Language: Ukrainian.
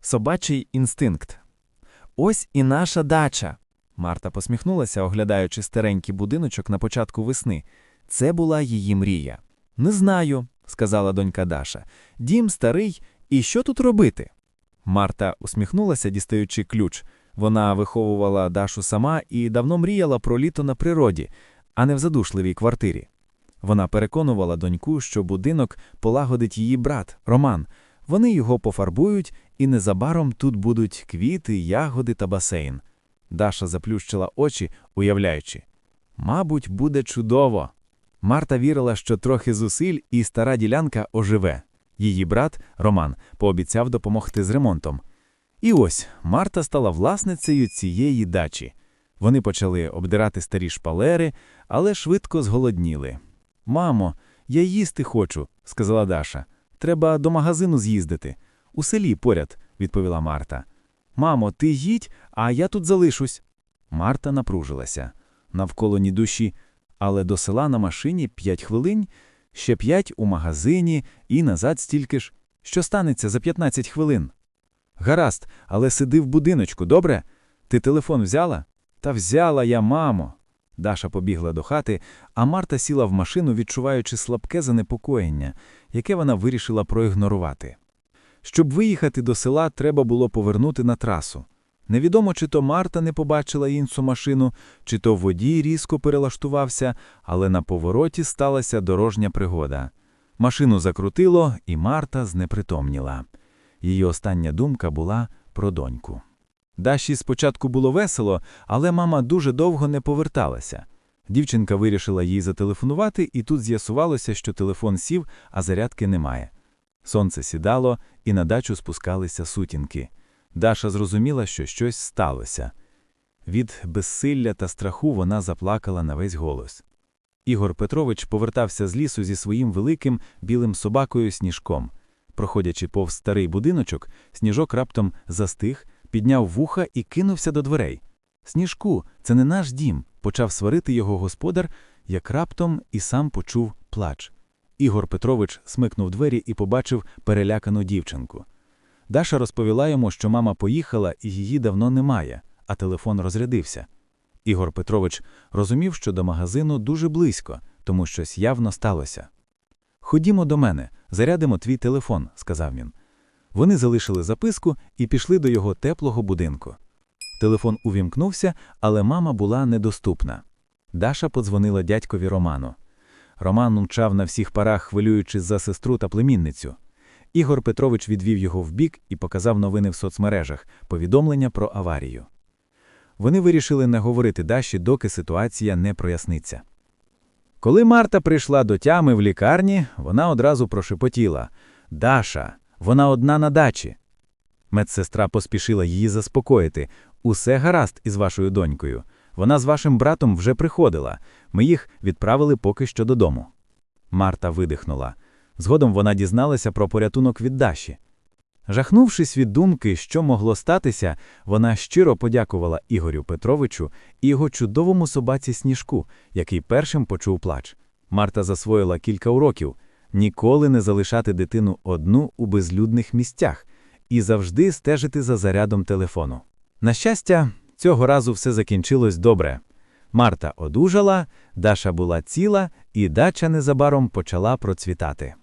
Собачий інстинкт. Ось і наша дача. Марта посміхнулася, оглядаючи старенький будиночок на початку весни. Це була її мрія. Не знаю, сказала донька Даша. Дім старий, і що тут робити? Марта усміхнулася, дістаючи ключ. Вона виховувала Дашу сама і давно мріяла про літо на природі, а не в задушливій квартирі. Вона переконувала доньку, що будинок полагодить її брат Роман. Вони його пофарбують, і незабаром тут будуть квіти, ягоди та басейн. Даша заплющила очі, уявляючи. Мабуть, буде чудово. Марта вірила, що трохи зусиль і стара ділянка оживе. Її брат Роман пообіцяв допомогти з ремонтом. І ось Марта стала власницею цієї дачі. Вони почали обдирати старі шпалери, але швидко зголодніли. Мамо, я їсти хочу, сказала Даша. Треба до магазину з'їздити. У селі поряд, відповіла Марта. Мамо, ти їдь, а я тут залишусь. Марта напружилася. Навколо ні душі, але до села на машині п'ять хвилин, ще п'ять у магазині і назад стільки ж. Що станеться за 15 хвилин? Гаразд, але сиди в будиночку, добре? Ти телефон взяла? Та взяла я, мамо. Даша побігла до хати, а Марта сіла в машину, відчуваючи слабке занепокоєння, яке вона вирішила проігнорувати. Щоб виїхати до села, треба було повернути на трасу. Невідомо, чи то Марта не побачила іншу машину, чи то водій різко перелаштувався, але на повороті сталася дорожня пригода. Машину закрутило, і Марта знепритомніла. Її остання думка була про доньку. Даші спочатку було весело, але мама дуже довго не поверталася. Дівчинка вирішила їй зателефонувати, і тут з'ясувалося, що телефон сів, а зарядки немає. Сонце сідало, і на дачу спускалися сутінки. Даша зрозуміла, що щось сталося. Від безсилля та страху вона заплакала на весь голос. Ігор Петрович повертався з лісу зі своїм великим білим собакою сніжком. Проходячи повз старий будиночок, сніжок раптом застиг, підняв вуха і кинувся до дверей. Сніжку, це не наш дім, почав сварити його господар, як раптом і сам почув плач. Ігор Петрович смикнув двері і побачив перелякану дівчинку. Даша розповіла йому, що мама поїхала і її давно немає, а телефон розрядився. Ігор Петрович розумів, що до магазину дуже близько, тому щось явно сталося. Ходімо до мене, зарядимо твій телефон, сказав він. Вони залишили записку і пішли до його теплого будинку. Телефон увімкнувся, але мама була недоступна. Даша подзвонила дядькові Роману. Роман мчав на всіх парах, хвилюючись за сестру та племінницю. Ігор Петрович відвів його вбік і показав новини в соцмережах, повідомлення про аварію. Вони вирішили не говорити Даші, доки ситуація не проясниться. Коли Марта прийшла до тями в лікарні, вона одразу прошепотіла Даша, вона одна на дачі. Медсестра поспішила її заспокоїти. Усе гаразд із вашою донькою. Вона з вашим братом вже приходила. Ми їх відправили поки що додому. Марта видихнула. Згодом вона дізналася про порятунок від Даші. Жахнувшись від думки, що могло статися, вона щиро подякувала Ігорю Петровичу і його чудовому собаці Сніжку, який першим почув плач. Марта засвоїла кілька уроків ніколи не залишати дитину одну у безлюдних місцях і завжди стежити за зарядом телефону. На щастя, цього разу все закінчилось добре. Марта одужала, Даша була ціла, і дача незабаром почала процвітати.